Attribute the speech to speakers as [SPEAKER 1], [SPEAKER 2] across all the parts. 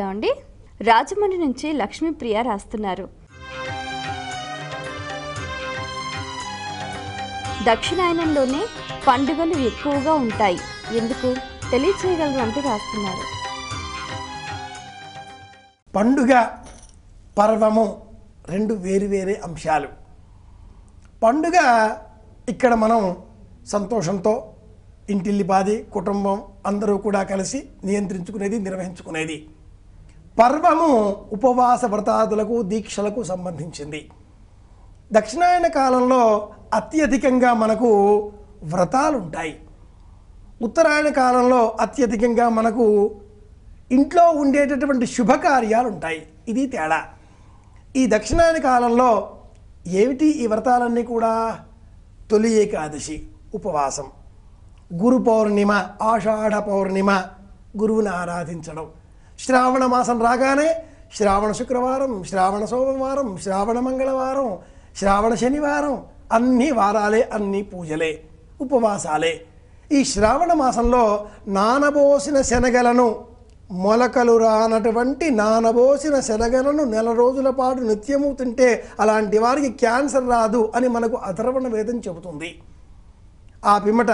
[SPEAKER 1] అండి రాజమండ్రి నుంచి లక్ష్మీప్రియ రాస్తున్నారు. దక్షిణాయనంలోనే పండుగలు ఎక్కువగా ఉంటాయి. ఎందుకు? తెలియచేయగలరు అంటూ రాస్తున్నారు.
[SPEAKER 2] పండుగ పర్వము రెండు వేరు వేరే అంశాలు. పండుగ ఇక్కడ మనం సంతోషంతో ఇంటిల్లిపాది కుటుంబం అందరూ కూడా కలిసి నియంత్రించుకునేది నిర్వహించుకునేది. పర్వము ఉపవాస వ్రతాదులకు దీక్షలకు సంబంధించింది. దక్షిణాయన కాలంలో అత్యధికంగా మనకు వ్రతాలు ఉంటాయి ఉత్తరాయణ కాలంలో అత్యధికంగా మనకు ఇంట్లో ఉండేటటువంటి శుభకార్యాలు ఉంటాయి ఇది తేడా. ఈ దక్షిణాయన కాలంలో ఏమిటి ఈ వ్రతాలన్నీ కూడా? తొలి ఏకాదశి ఉపవాసం. గురు పౌర్ణిమ ఆషాఢ పౌర్ణిమ గురువుని ఆరాధించడం. శ్రావణ మాసం రాగానే శ్రావణ శుక్రవారం శ్రావణ సోమవారం శ్రావణ మంగళవారం శ్రావణ శనివారం అన్ని వారాలే అన్ని పూజలే ఉపవాసాలే. ఈ శ్రావణ మాసంలో నానబోసిన శనగలను మొలకలు రానటువంటి నానబోసిన శనగలను నెల రోజుల పాటు నిత్యము తింటే అలాంటి వారికి క్యాన్సర్ రాదు అని మనకు అథర్వణ వేదం చెబుతుంది. ఆ పిమ్మట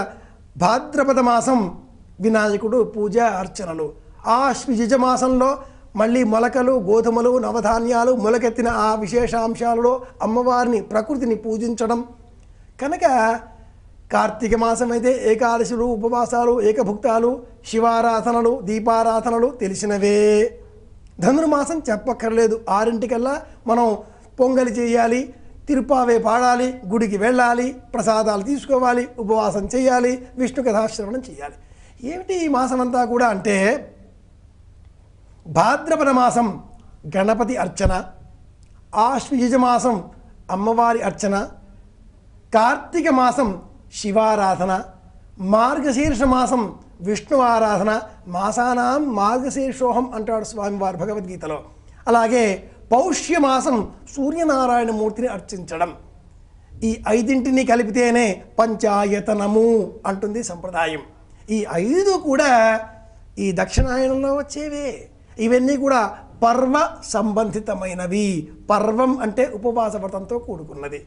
[SPEAKER 2] భాద్రపద మాసం వినాయకుడు పూజ అర్చనలు. ఆశ్విజ మాసంలో మళ్ళీ మొలకలు గోధుమలు నవధాన్యాలు మొలకెత్తిన ఆ విశేషాంశాలలో అమ్మవారిని ప్రకృతిని పూజించడం. కనుక కార్తీక మాసం అయితే ఏకాదశులు ఉపవాసాలు ఏకభుక్తాలు శివారాధనలు దీపారాధనలు తెలిసినవే. ధనుర్మాసం చెప్పక్కర్లేదు. ఆరింటికల్లా మనం పొంగలి చేయాలి తిరుపావే పాడాలి గుడికి వెళ్ళాలి ప్రసాదాలు తీసుకోవాలి ఉపవాసం చేయాలి విష్ణు కథాశ్రవణం చేయాలి. ఏమిటి ఈ మాసం అంతా కూడా అంటే భాద్రపద మాసం గణపతి అర్చన ఆశ్వయుజ మాసం అమ్మవారి అర్చన కార్తీక మాసం శివారాధన మార్గశీర్ష మాసం విష్ణు ఆరాధన మాసానాం మార్గశీర్షోహం అంటాడు స్వామివారి భగవద్గీతలో. అలాగే పౌష్య మాసం అర్చించడం. ఈ ఐదింటిని కలిపితేనే పంచాయతనము అంటుంది సంప్రదాయం. ఈ ఐదు కూడా ఈ దక్షిణాయనంలో వచ్చేవే. ఇవన్నీ కూడా పర్వ సంబంధితమైనవి. పర్వం అంటే ఉపవాస వ్రతంతో కూడుకున్నది.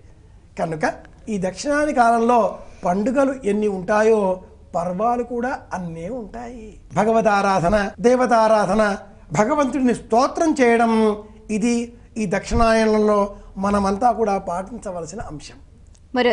[SPEAKER 2] కనుక ఈ దక్షిణాది కాలంలో పండుగలు ఎన్ని ఉంటాయో పర్వాలు కూడా అన్నే ఉంటాయి. భగవతారాధన దేవతారాధన భగవంతుడిని స్తోత్రం చేయడం ఇది ఈ దక్షిణాయనంలో మనమంతా కూడా పాటించవలసిన అంశం.
[SPEAKER 1] మరి